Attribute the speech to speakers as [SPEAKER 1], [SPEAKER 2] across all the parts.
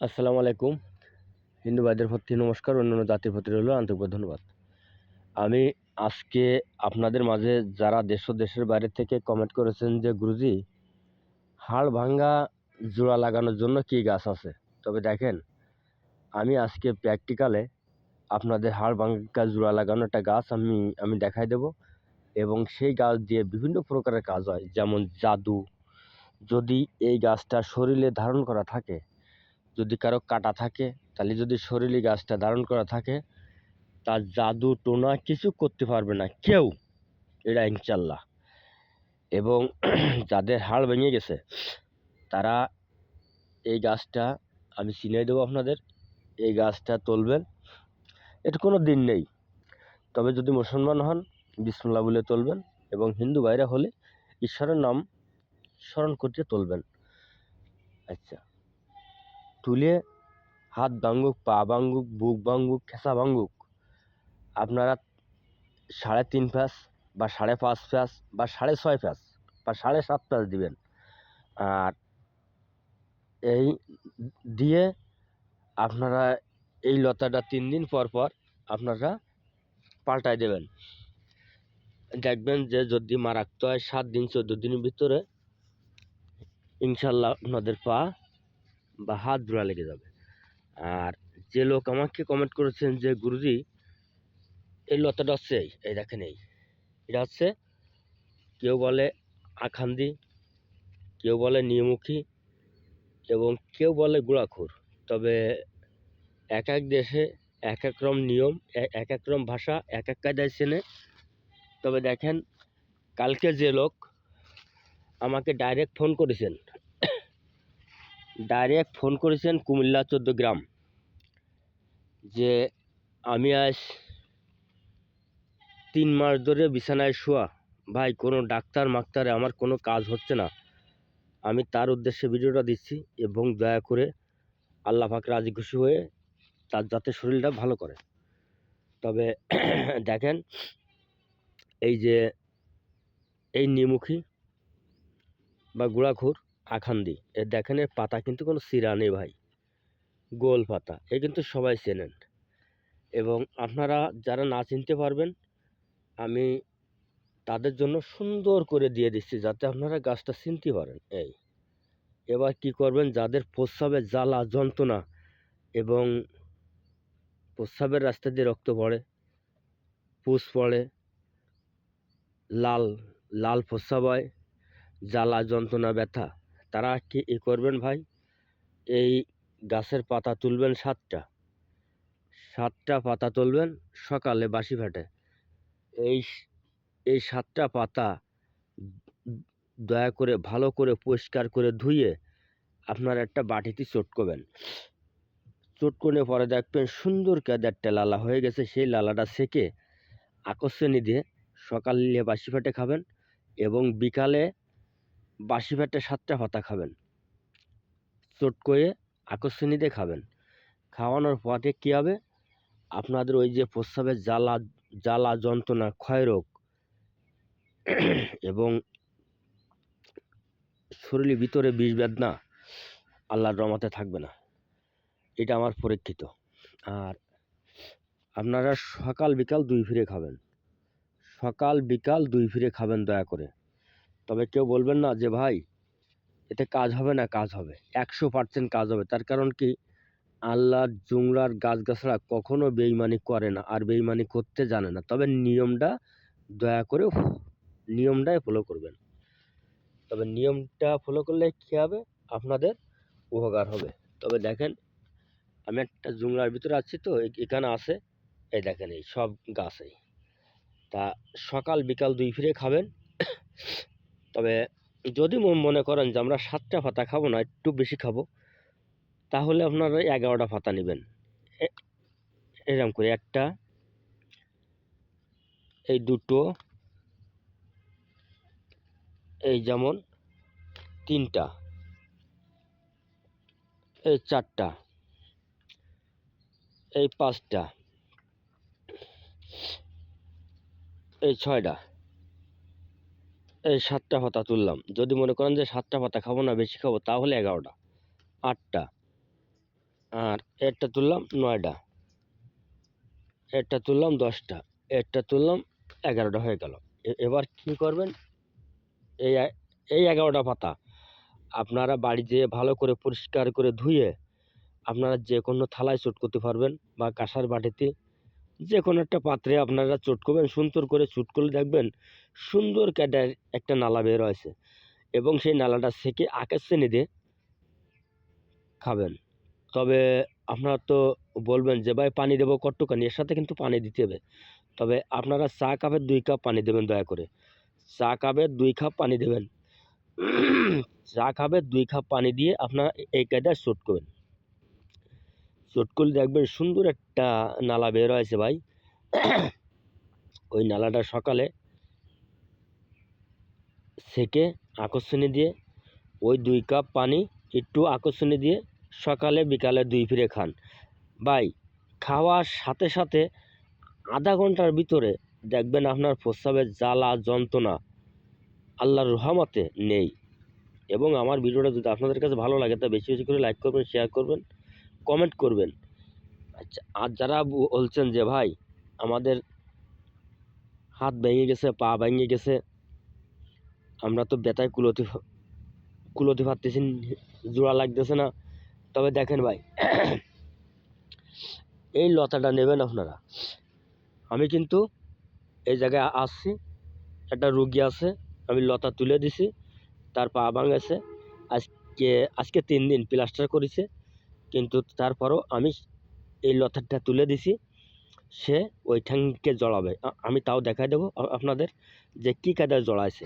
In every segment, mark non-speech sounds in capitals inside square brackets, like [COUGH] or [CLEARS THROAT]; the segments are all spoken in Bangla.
[SPEAKER 1] আসসালামু আলাইকুম। হিন্দু ভাইদের প্রতি নমস্কার, অন্যান্য জাতির প্রতি রইল আন্তরিক ধন্যবাদ। আমি আজকে আপনাদের মাঝে যারা দেশ দেশের বাইরে থেকে কমেন্ট করেছেন যে, গুরুজি, হাড় ভাঙ্গা জোড়া লাগানোর জন্য কী গাছ আছে? তবে দেখেন, আমি আজকে প্র্যাকটিক্যালে আপনাদের হাড় ভাঙ্গা জোড়া লাগানো একটা গাছ আমি আমি দেখাই দেব এবং সেই গাছ দিয়ে বিভিন্ন প্রকারের কাজ হয়। যেমন জাদু, যদি এই গাছটা শরীরে ধারণ করা থাকে যদি কারও কাটা থাকে, তাহলে যদি শরীরে গাছটা ধারণ করা থাকে, তার জাদু টোনা কিছু করতে পারবে না, কেউ। এটা ইনশাল্লাহ এবং [CLEARS THROAT] যাদের হাড় ভেঙে গেছে, তারা এই গাছটা আমি চিনিয়ে দেবো আপনাদের, এই গাছটা তুলবেন। এটা কোনো দিন নেই। তবে যদি মুসলমান হন, বিসমুল্লাহ বলে তুলবেন এবং হিন্দু ভাইরা হলে ঈশ্বরের নাম স্মরণ করতে তুলবেন। আচ্ছা। তুলে হাত ভাঙুক, পা ভাঙুক, বুক ভাঙুক, খেসা ভাঙুক, আপনারা সাড়ে তিন প্যাঁচ বা সাড়ে পাঁচ প্যাঁচ বা সাড়ে ছয় প্যাঁচ বা সাড়ে সাত প্যাঁচ দিবেন। আর এই দিয়ে আপনারা এই লতাটা তিন দিন পর পর আপনারা পাল্টায় দেবেন। দেখবেন যে যদি মারাত্ম হয়, সাত দিন, চোদ্দ দিনের ভিতরে ইনশাল্লাহ আপনাদের পা বা হাত জোড়া লেগে যাবে। আর যে লোক আমাকে কমেন্ট করেছেন যে, গুরুজি, এই লতাটা হচ্ছে এই এই দেখেন এই। এটা হচ্ছে, কেউ বলে আখান্দি, কেউ বলে নিয়মুখী এবং কেউ বলে গুড়াখুর তবে এক এক দেশে এক এক রকম নিয়ম এক এক রকম ভাষা, এক এক কায়দায় চেনে। তবে দেখেন, কালকে যে লোক আমাকে ডাইরেক্ট ফোন করেছেন ডাইরেক্ট ফোন করেছেন কুমিল্লা গ্রাম। যে আমি আজ তিন মাস ধরে বিছানায় শোয়া। ভাই, কোনো ডাক্তার মাক্তারে আমার কোনো কাজ হচ্ছে না। আমি তার উদ্দেশ্যে ভিডিওটা দিচ্ছি এবং দয়া করে আল্লাহ পাক রাজি খুশি হয়ে তার যাতে শরীরটা ভালো করে। তবে [CLEARS THROAT] দেখেন, এই যে এই নিমুখী বা গুড়াখুর আখান্দি। এ দেখেন এর পাতা কিন্তু কোনো সিরা নেই ভাই। গোল পাতা, এ কিন্তু সবাই চেনেন। এবং আপনারা যারা না চিনতে পারবেন, আমি তাদের জন্য সুন্দর করে দিয়ে দিচ্ছি যাতে আপনারা গাছটা চিনতে পারেন। এই, এবার কি করবেন, যাদের প্রস্রাবের জ্বালা, যন্ত্রণা এবং প্রস্রাবের রাস্তা দিয়ে রক্ত পড়ে, পুষ পড়ে, লাল লাল প্রস্রাব হয়, জ্বালা, যন্ত্রণা, ব্যথা তারা কি এ করবেন ভাই? এই গাছের পাতা তুলবেন সাতটা। সাতটা পাতা তুলবেন সকালে বাসি ফাটে। এই এই সাতটা পাতা দয়া করে ভালো করে পরিষ্কার করে ধুয়ে আপনার একটা বাটিতে চটকবেন। চটকনে পরে দেখবেন সুন্দর কেদারটা লালা হয়ে গেছে, সেই লালাটা সেকে আকর্ষণী দিয়ে সকালে বাসি ফাটে খাবেন এবং বিকালে বাসি ফাটে সাতটা পাতা খাবেন। চটকয়ে আকর্ষণী দিয়ে খাবেন। খাওয়ানোর পরে কী হবে? আপনাদের ওই যে প্রস্রাবের জ্বালা জ্বালা যন্ত্রণা ক্ষয়রোগ [CLEARS THROAT] এবং শরীরের ভিতরে বিষ বেদনা আল্লাহর রমাতে থাকবে না। এটা আমার পরীক্ষিত। আর আপনারা সকাল বিকাল দুই ফিরে খাবেন। সকাল বিকাল দুই ফিরে খাবেন দয়া করে। তবে কেউ বলবেন না যে, ভাই, এতে কাজ হবে না কাজ হবে। একশো পার্সেন্ট কাজ হবে। তার কারণ কি? আল্লাহর জুমরার গাছগাছরা কখনো বেইমানি করে না আর বেইমানি করতে জানে না। তবে নিয়মটা দয়া করে নিয়মটাই ফলো করবেন। তবে নিয়মটা ফলো করলে কী হবে? আপনাদের উপকার হবে। তবে দেখেন, আমি একটা জুমরার ভিতরে আছি তো এখানে আছে, এই দেখেন এই সব গাছ এই তা সকাল বিকাল দুই ফিরে খাবেন। তবে যদি মন- করেন যে আমরা সাতটা পাতা খাব না, একটু বেশি খাব, তাহলে আপনারা এগারোটা পাতা নেবেন। এরকম করে একটা, এই দুটো, এই যেমন তিনটা, এই চারটা, এই পাঁচটা, এই ছয়টা। এই সাতটা পাতা তুললাম। যদি মনে করেন যে সাতটা পাতা খাব না, বেশি খাব, তাহলে এগারোটা। আটটা। আর এরটা তুললাম নয়টা। এরটা তুললাম দশটা। এরটা তুললাম এগারোটা হয়ে গেল। এবার কী করবেন? এই এই এগারোটা পাতা আপনারা বাড়িতে ভালো করে পরিষ্কার করে ধুয়ে আপনারা যে কোনো থালায় চট করতে পারবেন বা কাঁসার বাটিতে যে কোনো একটা পাত্রে আপনারা চট করবেন, সুন্দর করে চুট করলে দেখবেন সুন্দর ক্যাডার একটা নালা বের হয়েছে এবং সেই নালাটা সেকে আকাশ শ্রেণি দিয়ে খাবেন। তবে আপনারা তো বলবেন যে, ভাই, পানি দেবো কট্টুকানি এর সাথে কিন্তু পানি দিতে হবে। তবে আপনারা চা কাপের দুই কাপ পানি দেবেন দয়া করে। চা কাপের দুই কাপ পানি দেবেন। চা কাপের দুই কাপ পানি দিয়ে আপনারা এই কায়দায় চট করবেন। চট করলে দেখবেন সুন্দর একটা নালা বের হয়েছে ভাই। ওই নালাটা সকালে সেকে আকর্ষণী দিয়ে ওই দুই কাপ পানি একটু আকর্ষণী দিয়ে সকালে বিকালে দুই ফিরে খান। ভাই, খাওয়ার সাথে সাথে আধা ঘণ্টার ভিতরে দেখবেন আপনার প্রস্রাবের জ্বালা, যন্ত্রণা আল্লাহর রহমতে নেই। এবং আমার ভিডিওটা যদি আপনাদের কাছে ভালো লাগে, তা বেশি বেশি করে লাইক করবেন শেয়ার করবেন। কমেন্ট করবেন। আচ্ছা আর যারা বলছেন যে, ভাই, আমাদের হাত ভেঙে গেছে, পা ভেঙে গেছে, আমরা তো ব্যথায় কুলোতে কুলোতে পারতেছি জোড়া লাগতেছে না। তবে দেখেন ভাই, [CLEARS THROAT] এই লতাটা নেবেন আপনারা। আমি কিন্তু এই জায়গায় আসছি, একটা রুগী আছে, আমি লতা তুলে দিছি, তার পা ভাঙেছে, আজকে আজকে তিন দিন প্লাস্টার করেছে। কিন্তু তারপরও আমি এই লতাটা তুলে দিছি, সে ওই ঠ্যাংকে জড়াবে আমি তাও দেখাই দেবো আপনাদের যে কী কায়দায় জড়াইছে।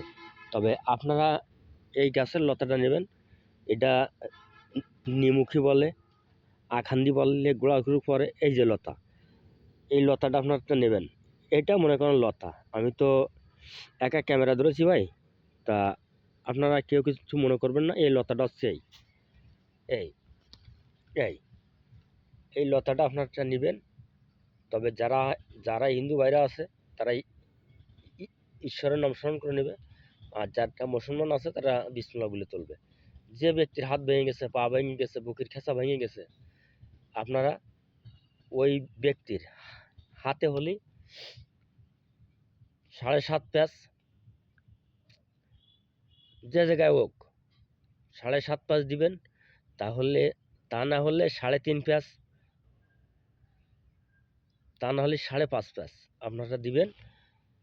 [SPEAKER 1] তবে আপনারা এই গাছের লতাটা নেবেন, এটা নিমুখী বলে, আখান্দি বললে গোড়াগুড়ি পরে এই যে লতা, এই লতাটা আপনারটা নেবেন। এটা মনে করেন লতা। আমি তো একা ক্যামেরা ধরেছি ভাই, তা আপনারা কেউ কিছু মনে করবেন না, এই লতাটা হচ্ছে এই। এই। এই এই লতাটা আপনারটা নেবেন। তবে যারা যারা হিন্দু ভাইরা আছে, তারা ঈশ্বরের নাম স্মরণ করে নেবে। আর যারা মুসলমান আছে, তারা বিসমুল্লাহ বলে তুলবে। যে ব্যক্তির হাত ভেঙে গেছে, পা ভেঙে গেছে, বুকের খেসা ভেঙে গেছে, আপনারা ওই ব্যক্তির হাতে হলে সাড়ে সাত প্যাঁচ, যে জায়গায় হোক, সাড়ে সাত প্যাঁচ দিবেন, তাহলে তা না হলে সাড়ে তিন প্যাঁচ তা না হলে সাড়ে পাঁচ প্যাঁচ আপনারা দিবেন,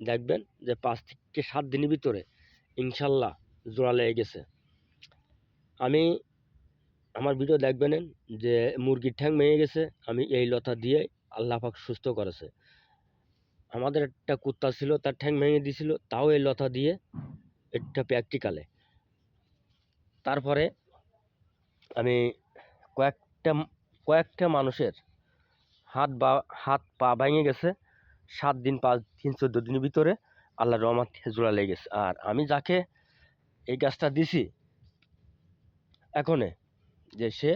[SPEAKER 1] দেখবেন যে পাঁচ থেকে সাত দিনের ভিতরে ইনশাল্লাহ জোড়া লেগে গেছে। আমি আমার ভিডিও দেখবেন যে মুরগির ঠ্যাং ভেঙে গেছে, আমি এই লতা দিয়ে আল্লাহ পাক সুস্থ করেছে। আমাদের একটা কুত্তা ছিল, তার ঠ্যাং ভেঙে দিয়েছিল, তাও এই লতা দিয়ে এটা প্র্যাকটিক্যালে। তারপরে আমি কয়েকটা কয়েকটা মানুষের হাত বা, হাত পা ভেঙে গেছে। সাত দিন, পাঁচ দিন, চোদ্দ দিনের ভিতরে আল্লাহর রহমত জোড়া লেগে গেছে। আর আমি যাকে এই গাছটা দিছি, এখনে যে সে,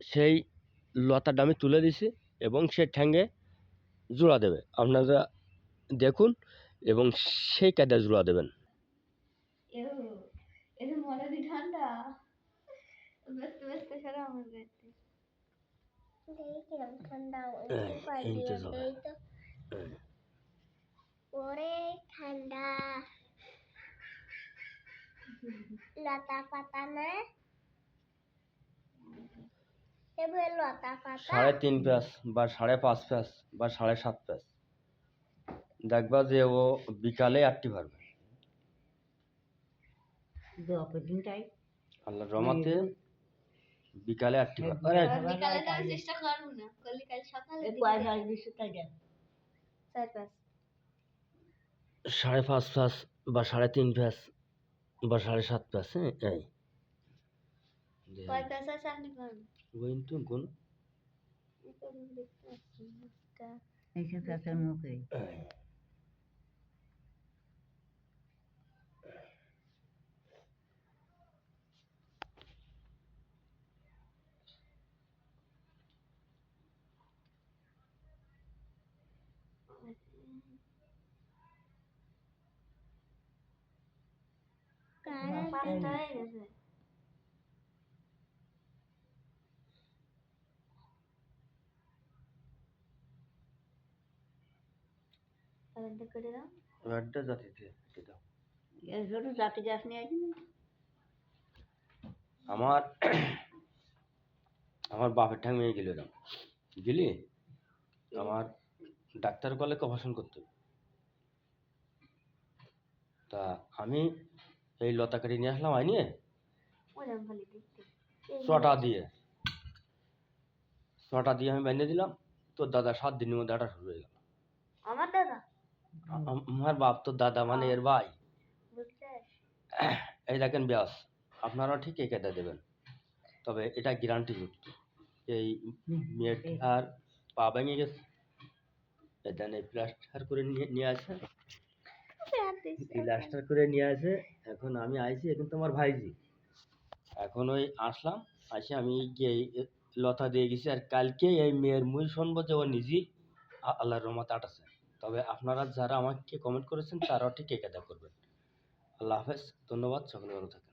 [SPEAKER 1] সেই লতাটা আমি তুলে দিছি এবং সে ঠ্যাঙ্গে জোড়া দেবে। আপনারা দেখুন এবং সেই কায়দায় জোড়া দেবেন
[SPEAKER 2] এও এটা মনে দি ঠান্ডা ব্যস্ত ব্যস্ত সারা আমার গাড়িতে।
[SPEAKER 3] ওরে ঠান্ডা। লতা পাতা না? এবার লতা পাতা।
[SPEAKER 1] সাড়ে তিন প্যাঁচ বা সাড়ে পাঁচ প্যাঁচ বা সাড়ে সাত প্যাঁচ। দেখবা যে ও বিকালে আটটি পারবে আল্লাহর রহমতে বিকালে আটটি আরে,
[SPEAKER 2] বিকালে তো আমি চেষ্টা করব না করলে কাল সকালে
[SPEAKER 4] কয় সাড়ে দুশো টাকা
[SPEAKER 2] চার পাঁচ।
[SPEAKER 1] সাড়ে পাঁচ প্যাঁচ বা সাড়ে তিন প্যাঁচ বা সাড়ে সাত প্যাঁচ হ্যাঁ এই।
[SPEAKER 2] কয় পাঁচ আছে আপনি কোন?
[SPEAKER 1] ওই তো কোন
[SPEAKER 4] মুখে।
[SPEAKER 1] একটা জাতিতে
[SPEAKER 4] দাও ছোট
[SPEAKER 1] আমার আমার বাপের ঠাং মেয়ে গেল এরকম। বুঝলি? আমার ডাক্তার কলে অপারেশন করতে হবে। তা আমি এই লতা কাটি নিয়ে আসলাম
[SPEAKER 2] ওরম বলে
[SPEAKER 1] ছটা দিয়ে। ছটা দিয়ে আমি বানিয়ে দিলাম। তোর দাদা সাত দিনের মধ্যে হাঁটা শুরু হয়ে গেল।
[SPEAKER 2] আমার দাদা?
[SPEAKER 1] আমার বাপ তোর দাদা মানে এর ভাই। এই দেখেন ব্যাস আপনারা ঠিক এই কেটে দেবেন। তবে এটা গ্যারান্টি যুক্ত। এই মেয়েটার পা ভেঙে গেছে। এই প্লাস্টার করে নিয়ে নিয়ে আসে প্লাস্টার করে নিয়ে আসে এখন আমি আইছি এখন তোমার ভাইজি। এখন ওই আসলাম আসে আমি গিয়ে লতা দিয়ে গেছি আর কালকে এই মেয়ের মুই শুনব যে ও নিজেই আল্লাহর রহমত আটাছে। তবে আপনারা যারা আমাকে কমেন্ট করেছেন তারাও ঠিক কাজটা করবেন। আল্লাহ হাফেজ ধন্যবাদ সকলে ভালো থাকেন।